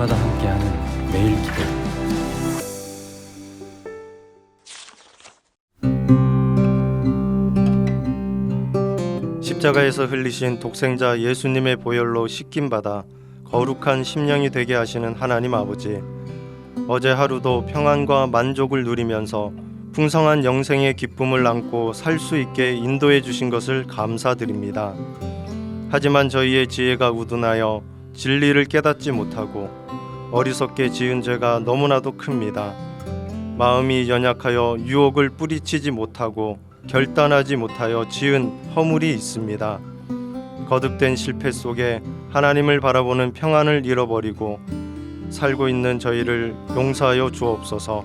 아침마다 함께하는 매일 기도 십자가에서 흘리신 독생자 예수님의 보혈로 씻김 받아 거룩한 심령이 되게 하시는 하나님 아버지. 어제 하루도 평안과 만족을 누리면서 풍성한 영생의 기쁨을 안고 살 수 있게 인도해 주신 것을 감사드립니다. 하지만 저희의 지혜가 우둔하여 진리를 깨닫지 못하고 어리석게 지은 죄가 너무나도 큽니다. 마음이 연약하여 유혹을 뿌리치지 못하고 결단하지 못하여 지은 허물이 있습니다. 거듭된 실패 속에 하나님을 바라보는 평안을 잃어버리고 살고 있는 저희를 용서하여 주옵소서.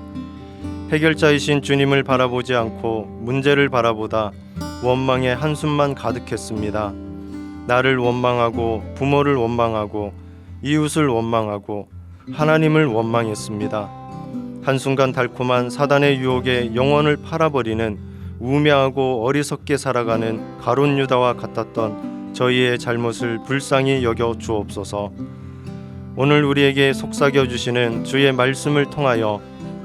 해결자이신 주님을 바라보지 않고 문제를 바라보다 원망의 한숨만 가득했습니다. 나를 원망하고 부모를 원망하고 이웃을 원망하고 하나님을 원망했습니다. 한순간 달콤한 사단의 유혹에 영혼을 팔아버리는 우매하고 어리석게 살아가는 가론 유다와 같았던 저희의 잘못을 불쌍히 여겨 주옵소서. 오늘 우리에게 속삭여 주시는 주의 말씀을 통하여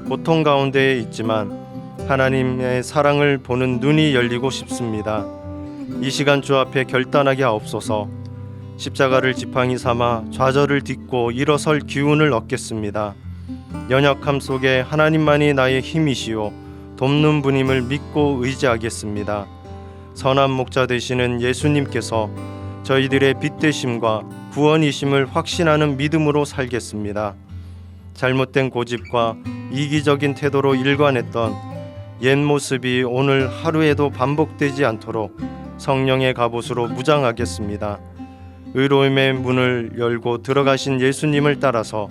고통 가운데에 있지만 하나님의 사랑을 보는 눈이 열리고 싶습니다. 이 시간 주 앞에 결단하게 하옵소서. 십자가를 지팡이 삼아 좌절을 딛고 일어설 기운을 얻겠습니다. 연약함 속에 하나님만이 나의 힘이시오 돕는 분임을 믿고 의지하겠습니다. 선한 목자 되시는 예수님께서 저희들의 빛 되심과 구원이심을 확신하는 믿음으로 살겠습니다. 잘못된 고집과 이기적인 태도로 일관했던 옛 모습이 오늘 하루에도 반복되지 않도록 성령의 갑옷으로 무장하겠습니다. 의로움의 문을 열고 들어가신 예수님을 따라서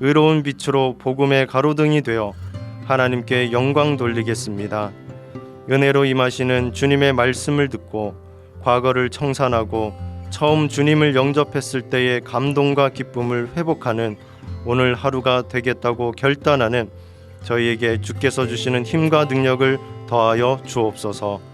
의로운 빛으로 복음의 가로등이 되어 하나님께 영광 돌리겠습니다. 은혜로 임하시는 주님의 말씀을 듣고 과거를 청산하고 처음 주님을 영접했을 때의 감동과 기쁨을 회복하는 오늘 하루가 되겠다고 결단하는 저희에게 주께서 주시는 힘과 능력을 더하여 주옵소서.